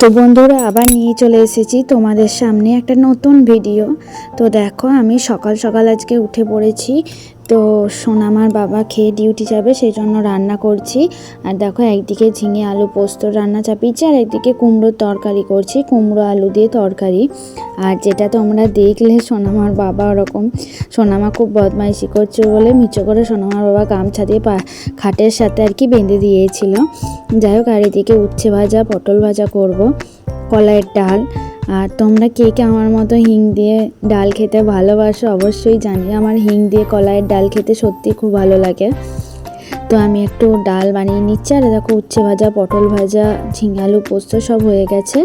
তো বন্ধুরা, আবার নিয়ে চলে এসেছি তোমাদের সামনে একটা নতুন ভিডিও তো দেখো, আমি সকাল সকাল আজকে উঠে পড়েছি। তো সোনামার বাবা খেয়ে ডিউটি যাবে সেই জন্য রান্না করছি। আর দেখো একদিকে ঝিঙে আলু পোস্ত রান্না চাপিয়েছি, আর একদিকে কুমড়োর তরকারি করছি, কুমড়ো আলু দিয়ে তরকারি। আর যেটা তোমরা দেখলে সোনামার বাবা ওরকম সোনামা খুব বদমাইশি করছে বলে মিচো করে সোনামার বাবা গামছা দিয়ে পা, খাটের সাথে আর কি বেঁধে দিয়েছিল। যাই হোক, আর এদিকে উচ্ছে ভাজা, পটল ভাজা করব, কলাইয়ের ডাল। আর তোমরা কে কে আমার মতো হিং দিয়ে ডাল খেতে ভালোবাসো অবশ্যই জানি। আমার হিং দিয়ে কলাইয়ের ডাল খেতে সত্যি খুব ভালো লাগে। তো আমি একটু ডাল বানিয়ে নিচ্ছি আর দেখো উচ্ছে ভাজা, পটল ভাজা, ঝিঙে আলু পোস্ত সব হয়ে গেছে।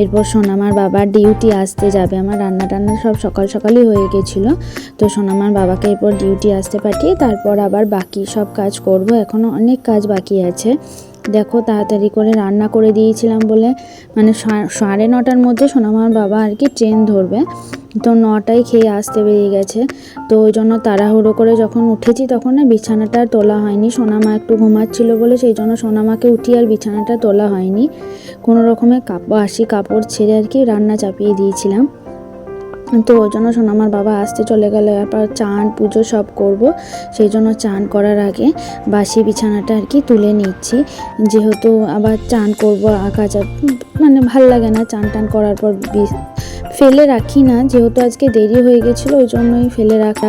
এরপর সোনামার বাবার ডিউটি আসতে যাবে। আমার রান্না টান্না সব সকাল সকালই হয়ে গেছিল। তো সোনামার বাবাকে এরপর ডিউটি আসতে পাঠিয়ে তারপর আবার বাকি সব কাজ করব। এখনও অনেক কাজ বাকি আছে। দেখো, তাড়াতাড়ি করে রান্না করে দিয়েছিলাম বলে। মানে সাড়ে নটার মধ্যে সোনামার বাবা আর কি ট্রেন ধরবে। তো নটায় খেয়ে আসতে বেরিয়ে গেছে। তো ওই জন্য তাড়াহুড়ো করে যখন উঠেছি তখন না বিছানাটা তোলা হয়নি। সোনামা একটু ঘুমাচ্ছিল বলে সেই জন্য সোনামাকে উঠিয়ে আর বিছানাটা তোলা হয়নি। কোনো রকমের কাপ, বাসি কাপড় ছেড়ে আর কি রান্না চাপিয়ে দিয়েছিলাম। তো ওই জন্য শোনো, আমার বাবা আসতে চলে গেল। এরপর চান, পুজো সব করব। সেই জন্য চান করার আগে বাসি বিছানাটা আর কি তুলে নিচ্ছি। যেহেতু আবার চান করব কাঁচা মানে ভালো লাগে না চান টান করার পর ফেলে রাখি না। যেহেতু আজকে দেরি হয়ে গেছিল, ওই জন্যই ফেলে রাখা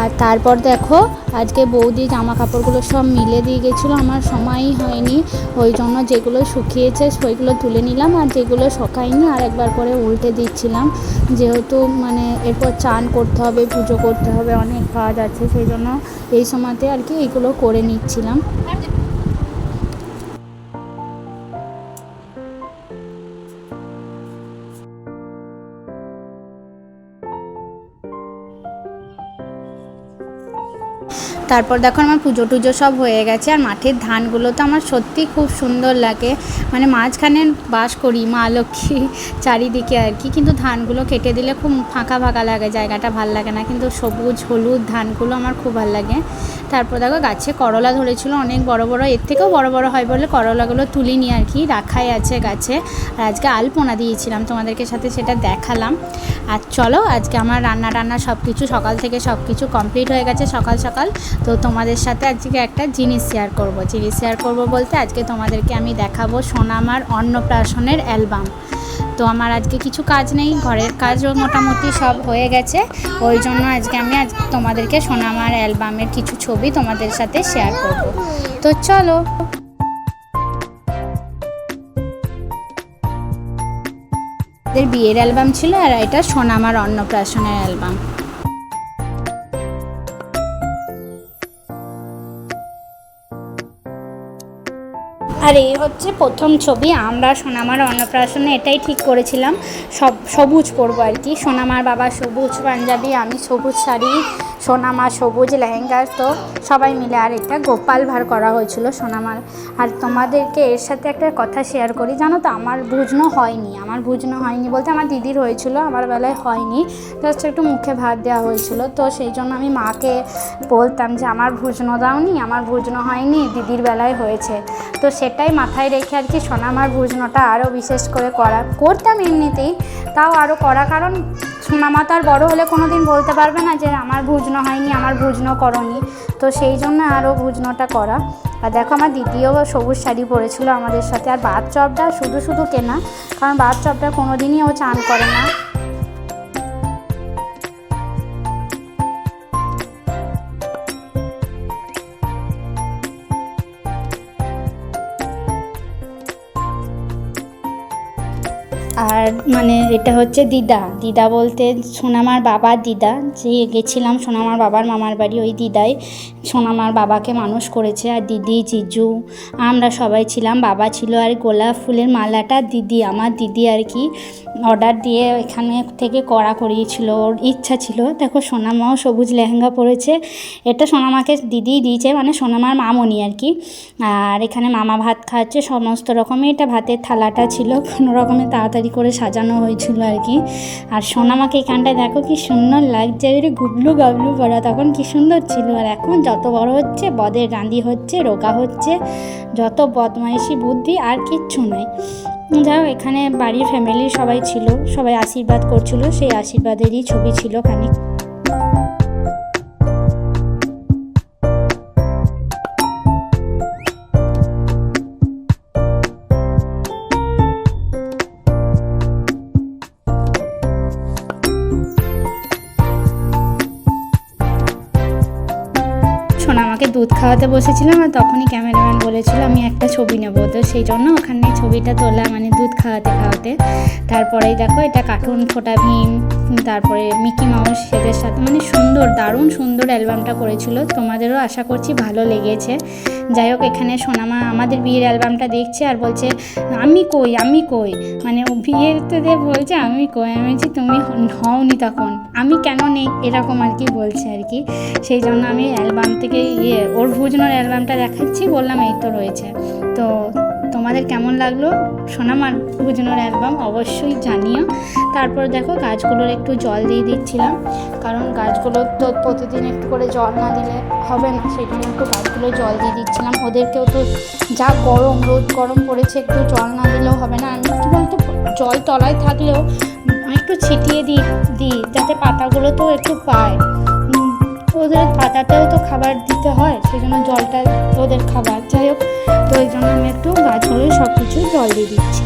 আর তারপর দেখো, আজকে বৌদি জামা কাপড়গুলো সব মিলে দিয়ে গেছিল, আমার সময়ই হয়নি। ওই জন্য যেগুলো শুকিয়েছে সেইগুলো তুলে নিলাম, আর যেগুলো শুকায়নি আর একবার করে উল্টে দিচ্ছিলাম। যেহেতু মানে এরপর চান করতে হবে, পুজো করতে হবে, অনেক কাজ আছে, সেই জন্য এই সময়তে আর কি এইগুলো করে নিচ্ছিলাম। তারপর দেখো আমার পুজো টুজো সব হয়ে গেছে আর মাঠের ধানগুলো তো আমার সত্যি খুব সুন্দর লাগে। মানে মাঝখানে বাস করি, মা লক্ষ্মী চারিদিকে আর কি, কিন্তু ধানগুলো কেটে দিলে খুব ফাঁকা ফাঁকা লাগে, জায়গাটা ভালো লাগে না। কিন্তু সবুজ, হলুদ ধানগুলো আমার খুব ভালো লাগে। তারপর দেখো গাছে করলা ধরেছিল, অনেক বড় বড়, এর থেকেও বড় বড় হয় বলে করলাগুলো তুলি তুলিনি আর কি রাখাই আছে গাছে। আর আজকে আলপনা দিয়েছিলাম তোমাদেরকে সাথে, সেটা দেখালাম। আর চলো আজকে আমার রান্না টান্না সব কিছু সকাল থেকে সব কিছু কমপ্লিট হয়ে গেছে সকাল সকাল। তো তোমাদের সাথে আজকে একটা জিনিস শেয়ার করব। জিনিস শেয়ার করব বলতে আজকে তোমাদেরকে আমি দেখাবো সোনামার অন্নপ্রাশনের অ্যালবাম। তো আমার আজকে কিছু কাজ নেই, ঘরের কাজও মোটামুটি সব হয়ে গেছে। ওই জন্য আজকে আমি আজ তোমাদেরকে সোনামার অ্যালবামের কিছু ছবি তোমাদের সাথে শেয়ার করব। তো চলো। বিয়ের অ্যালবাম ছিল আর এটা সোনামার অন্নপ্রাশনের অ্যালবাম। আর এই হচ্ছে প্রথম ছবি, আমরা সোনামার অন্নপ্রাশনে এটাই ঠিক করেছিলাম। সব, সবুজ পরবো আর কি, সোনামার বাবা সবুজ পাঞ্জাবি, আমি সবুজ শাড়ি সোনামা সবুজ লেহেঙ্গা তো সবাই মিলে আর একটা গোপাল ভার করা হয়েছিল সোনামার। আর তোমাদেরকে এর সাথে একটা কথা শেয়ার করি, জানো তো আমার ভুজনো হয়নি, আমার ভুজনো হয়নি বলতে আমার দিদির হয়েছিল, আমার বেলায় হয়নি জাস্ট একটু মুখে ভাত দেওয়া হয়েছিল। তো সেই জন্য আমি মাকে বলতাম যে আমার ভুজনো দাওনি, আমার ভুজনো হয়নি, দিদির বেলায় হয়েছে। তো সেটাই মাথায় রেখে আর কি সোনামার ভুজনোটা আরও বিশেষ করে করা, করতাম এমনিতেই, তাও আরও করা, কারণ সোনামা তো আর বড়ো হলে কোনো দিন বলতে পারবে না যে আমার ভুজনো হয়নি, আমার ভুজনো করনি। তো সেই জন্য আরও ভুজনোটা করা। আর দেখো আমার দিদিও সবুজ শাড়ি পরেছিল আমাদের সাথে। আর বাদ চপটা শুধু শুধু কেনা, কারণ বাদ চপটা কোনো দিনই ও চান করে না। আর মানে এটা হচ্ছে দিদা। দিদা বলতে সোনামার বাবার দিদা। যে গেছিলাম সোনামার বাবার মামার বাড়ি ওই দিদাই। সোনামার বাবাকে মানুষ করেছে আর দিদি, জিজু, আমরা সবাই ছিলাম। বাবা ছিল আর গোলাপ ফুলের মালাটা দিদি, আমার দিদি আর কি অর্ডার দিয়ে এখানে থেকে করা করিয়েছিল। ওর ইচ্ছা ছিল। দেখো সোনামাও সবুজ লেহেঙ্গা পরেছে। এটা সোনামাকে দিদিই দিয়েছে মানে সোনামার মামনি আর কি। আর এখানে মামা ভাত খাচ্ছে, সমস্ত রকমের এটা ভাতের থালাটা ছিল। কোনো রকমে তাড়াতাড়ি করে সাজানো হয়েছিল আর কি। আর সোনামাকে এখানটায় দেখো কি সুন্দর লাগছে গুবলু গাবলু পড়া তখন কি সুন্দর ছিল। আর এখন যত বড় হচ্ছে, বদের রাঁধি হচ্ছে, রোগা হচ্ছে, যত বদমাইশি বুদ্ধি আর কিচ্ছু নাই। যাও এখানে বাড়ির ফ্যামিলির সবাই ছিল, সবাই আশীর্বাদ করছিল, সেই আশীর্বাদেরই ছবি ছিল খানিক। সোনামাকে দুধ খাওয়াতে বসেছিলাম আর তখনই ক্যামেরাম্যান বলেছিল, আমি একটা ছবি নেব। তো সেই জন্য ওখানে ছবিটা তোলা মানে দুধ খাওয়াতে খাওয়াতে। তারপরেই দেখো এটা কার্টুন ফোটা ভীম। তারপরে মিকি মাউস এদের সাথে মানে সুন্দর, দারুণ সুন্দর অ্যালবামটা করেছিল। তোমাদেরও আশা করছি ভালো লেগেছে। যাই হোক, এখানে সোনামা আমাদের বিয়ের অ্যালবামটা দেখছে আর বলছে, আমি কই আমি কই? মানে ও বিয়েতে বলছে, আমি কই? আমি বলছি, তুমি হওনি তখন। আমি কেন নেই? এরকম আর কি বলছে আর কি। সেই জন্য আমি অ্যালবাম থেকে ইয়ে ওর ভুজনোর অ্যালবামটা দেখাচ্ছি, বললাম এই তো রয়েছে। তো তোমাদের কেমন লাগল? সোনামার ভুজনোর অ্যালবাম অবশ্যই জানিও। তারপর দেখো গাছগুলোর একটু জল দিয়ে দিচ্ছিলাম। কারণ গাছগুলোর তো প্রতিদিন একটু করে জল না দিলে হবে না। সেই জন্য একটু গাছগুলো জল দিয়ে দিচ্ছিলাম। ওদেরকেও তো যা গরম, রোদ গরম পড়েছে, একটু জল না দিলেও হবে না। আমি কী বলতো, জল তলায় থাকলেও একটু ছিটিয়ে দিই দিই, যাতে পাতাগুলো তো একটু পায়। ওদের পাতাতেও তো খাবার দিতে হয় সেই জন্য জলটা ওদের খাবার। যাই হোক, তো ওই জন্য আমি একটু গাছগুলোই সব কিছু জল দিয়ে দিচ্ছি।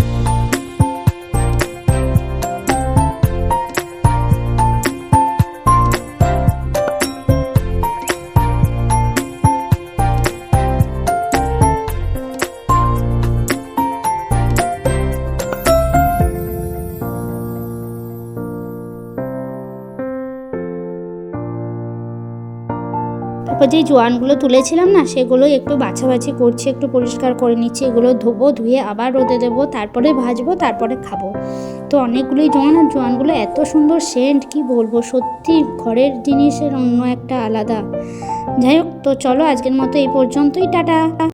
যে জোয়ানগুলো তুলেছিলাম না সেগুলো একটু বাছাবাছি করছি, একটু পরিষ্কার করে নিচ্ছি, এগুলো ধোবো, ধুয়ে আবার রোদে দেবো, তারপরে ভাজবো, তারপরে খাব। তো অনেকগুলোই জোয়ান, আর জোয়ানগুলো এত সুন্দর সেন্ট, কি বলব, সত্যি ঘরের জিনিসের অন্য একটা আলাদা। যাই হোক, তো চলো আজকের মতো এই পর্যন্তই, টাটা।